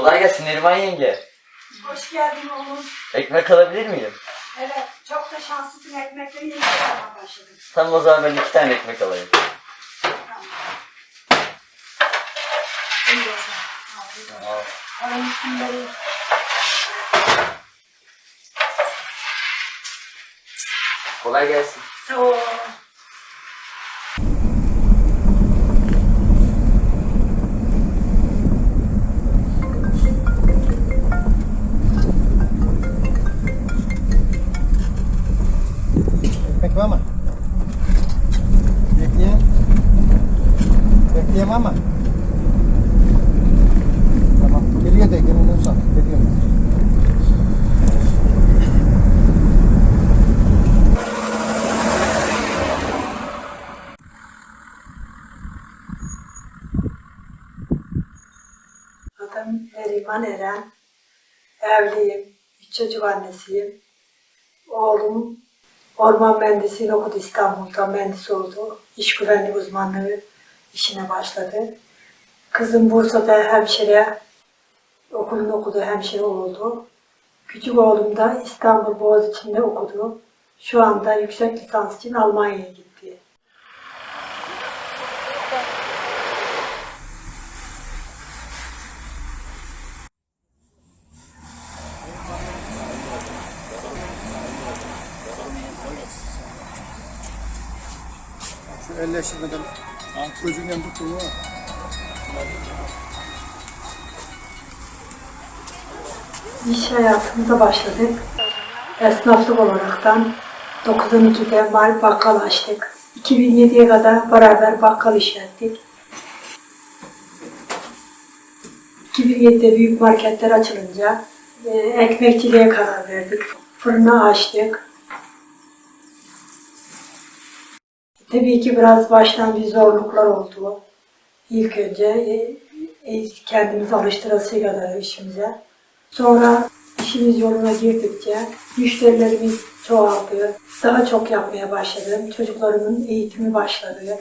Kolay gelsin Neriman yenge. Hoş geldin oğlum. Ekmek alabilir miyim? Evet, çok da şanslısın ekmekleri yeni yapmaya başladın. Tamam o zaman ben iki tane ekmek alayım. Tamam. İyi olsun. Afiyet olsun. Tamam. Paranın üstünleri. Kolay gelsin. Sağ ol. Neriman Eren. Evliyim. Üç çocuk annesiyim. Oğlum orman mühendisliğini okudu İstanbul'da. Mühendis oldu. İş güvenlik uzmanlığı işine başladı. Kızım Bursa'da hemşire okulunu okudu, hemşire oldu. Küçük oğlum da İstanbul Boğaziçi'nde okudu. Şu anda yüksek lisans için Almanya'ya gitti. Şu elleştirmeden gözünden tuttuğunu var. İş hayatımıza başladık. Esnaflık olaraktan 92'de mal bakkal açtık. 2007'ye kadar beraber bakkal işlettik. 2007'de büyük marketler açılınca e, ekmekçiliğe karar verdik. Fırını açtık. Tabii ki biraz baştan bir zorluklar oldu. İlk önce e, e, kendimizi alıştırası kadar işimize. Sonra işimiz yoluna girdikçe müşterilerimiz çoğaldı. Daha çok yapmaya başladım. Çocuklarımın eğitimi başladı.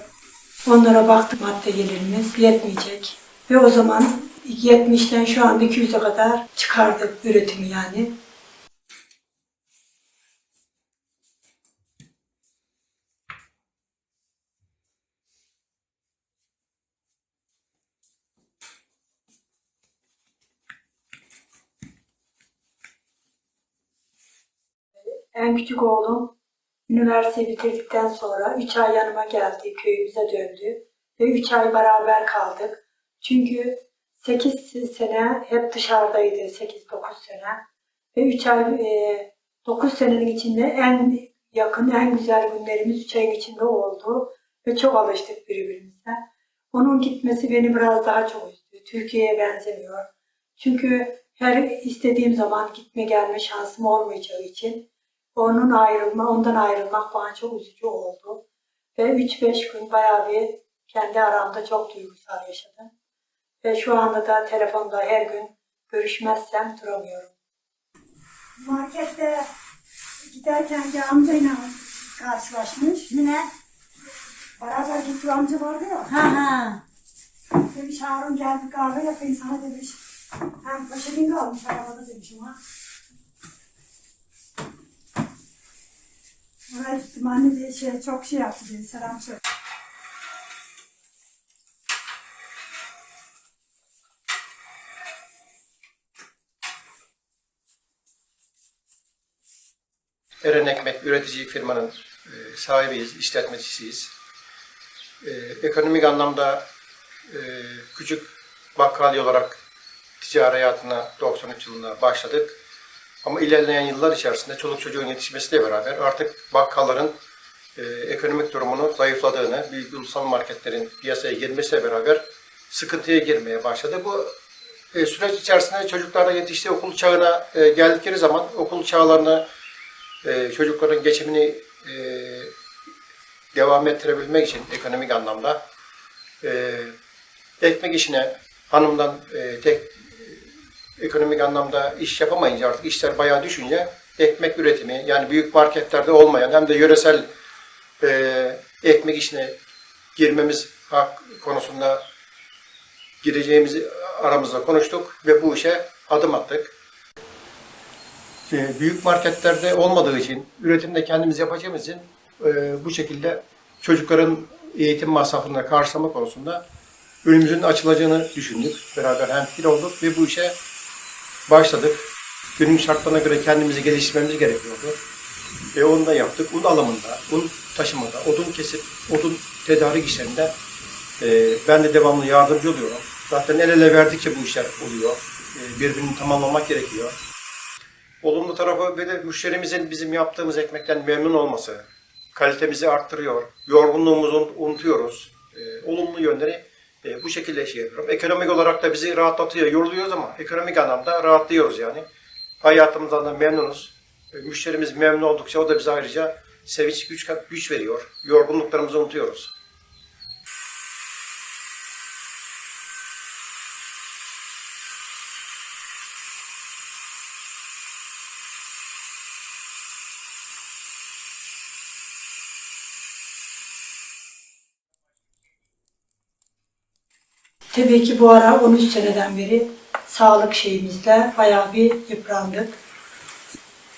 Onlara baktık madde gelirimiz yetmeyecek. Ve o zaman 70'ten şu anda 200'e kadar çıkardık üretimi yani. En küçük oğlum üniversite bitirdikten sonra 3 ay yanıma geldi, köyümüze döndü. Ve 3 ay beraber kaldık. Çünkü 8 sene hep dışarıdaydı, 8-9 sene. Ve 3 ay, 9 senenin içinde en yakın, en güzel günlerimiz 3 ayın içinde oldu. Ve çok alıştık birbirimize. Onun gitmesi beni biraz daha çok üzdü. Türkiye'ye benzemiyor. Çünkü her istediğim zaman gitme gelme şansım olmayacağı için onun ayrılma, ondan ayrılmak bana çok üzücü oldu. Ve 3-5 gün bayağı bir kendi aramda çok duygusal yaşadım. Ve şu anda da telefonda her gün görüşmezsem duramıyorum. Markette giderken bir amcayla karşılaşmış. Ne? Beraber gittiği amca vardı ya. Ha ha. Demiş Harun gel bir kahve yapayım sana demiş. Hem poşetin kalmış arabada demiş ama. Oraya gittim anne şey, çok şey yaptı dedi selam söyle. Eren Ekmek üretici firmanın e, sahibiyiz, işletmecisiyiz. E, ekonomik anlamda e, küçük bakkal olarak ticari hayatına 93 yılında başladık. Ama ilerleyen yıllar içerisinde çoluk çocuğun yetişmesiyle beraber artık bakkalların e, ekonomik durumunun zayıfladığını, büyük ulusal marketlerin piyasaya girmesiyle beraber sıkıntıya girmeye başladı. Bu e, süreç içerisinde çocuklar da yetiştiği okul çağına e, geldikleri zaman okul çağlarını e, çocukların geçimini e, devam ettirebilmek için ekonomik anlamda e, ekmek işine hanımdan e, tek ekonomik anlamda iş yapamayınca artık işler bayağı düşünce ekmek üretimi yani büyük marketlerde olmayan hem de yöresel e, ekmek işine girmemiz hak konusunda gireceğimizi aramızda konuştuk ve bu işe adım attık. E, Büyük marketlerde olmadığı için, üretimde kendimiz yapacağımız için e, bu şekilde çocukların eğitim masrafını karşılama konusunda önümüzün açılacağını düşündük. Beraber hemfikir olduk ve bu işe başladık. Günün şartlarına göre kendimizi geliştirmemiz gerekiyordu. Ve onu da yaptık. Un alımında, un taşımada, odun kesip, odun tedarik işlerinde e, ben de devamlı yardımcı oluyorum. Zaten el ele verdikçe bu işler oluyor. E, birbirini tamamlamak gerekiyor. Olumlu tarafı ve de müşterimizin bizim yaptığımız ekmekten memnun olması, kalitemizi arttırıyor, yorgunluğumuzu unutuyoruz. E, olumlu yönleri e, bu şekilde şey yapıyorum. Ekonomik olarak da bizi rahatlatıyor, yoruluyoruz ama ekonomik anlamda rahatlıyoruz yani. Hayatımızdan da memnunuz. E, müşterimiz memnun oldukça o da bize ayrıca sevinç, güç, güç veriyor. Yorgunluklarımızı unutuyoruz. Tabii ki bu ara 13 seneden beri sağlık şeyimizle bayağı bir yıprandık.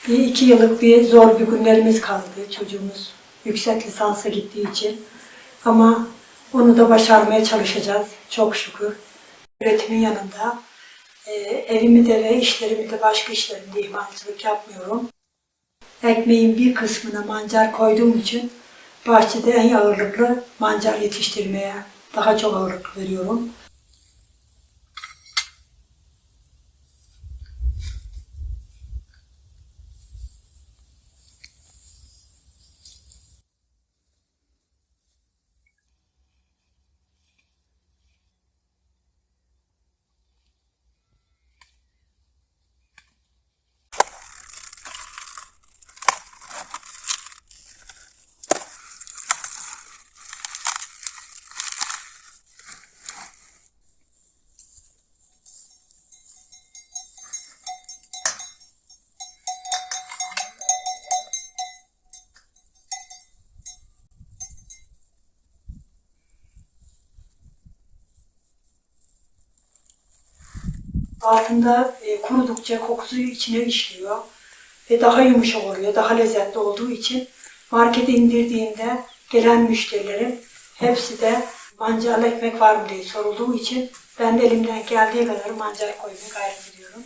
Bir iki yıllık bir zor bir günlerimiz kaldı. Çocuğumuz yüksek lisansa gittiği için. Ama onu da başarmaya çalışacağız. Çok şükür. Üretimin yanında e, evimi de ve işlerimi de başka işlerimde ihmalcilik yapmıyorum. Ekmeğin bir kısmına mancar koyduğum için bahçede en ağırlıklı mancar yetiştirmeye daha çok ağırlık veriyorum. Altında e, kurudukça kokusu içine işliyor ve daha yumuşak oluyor, daha lezzetli olduğu için markete indirdiğimde gelen müşterilerin hepsi de mancarlı ekmek var mı diye sorulduğu için ben de elimden geldiği kadar mancar koymaya gayret ediyorum.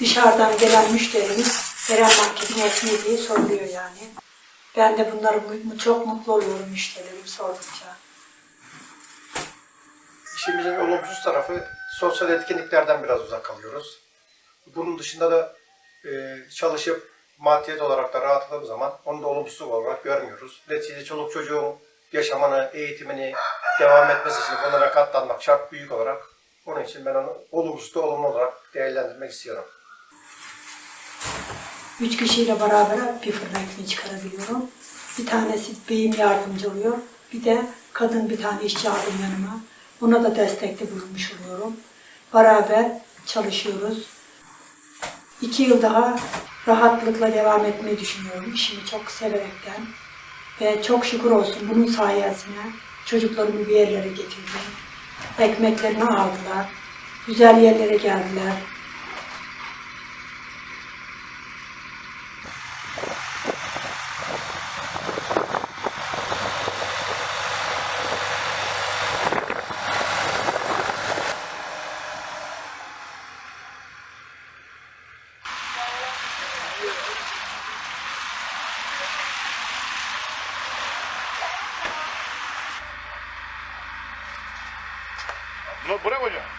Dışarıdan gelen müşterimiz Eren Market'in ekmeği diye soruluyor yani. Ben de bunları çok mutlu oluyorum müşterilerim sordukça. İşimizin olumsuz tarafı sosyal etkinliklerden biraz uzak kalıyoruz. Bunun dışında da e, çalışıp maddiyet olarak da rahatladığımız zaman onu da olumsuz olarak görmüyoruz. Neticede çoluk çocuğun yaşamını, eğitimini devam etmesi için bunlara katlanmak şart büyük olarak. Onun için ben onu olumsuz da olumlu olarak değerlendirmek istiyorum. Üç kişiyle beraber bir fırın ekmeği çıkarabiliyorum. Bir tanesi beyim yardımcı oluyor. Bir de kadın bir tane işçi aldım yanıma. Ona da destekte bulunmuş oluyorum. Beraber çalışıyoruz. İki yıl daha rahatlıkla devam etmeyi düşünüyorum. İşimi çok severekten. Ve çok şükür olsun bunun sayesinde çocuklarımı bir yerlere getirdim. Ekmeklerini aldılar. Güzel yerlere geldiler. Bunu buraya koyacağım.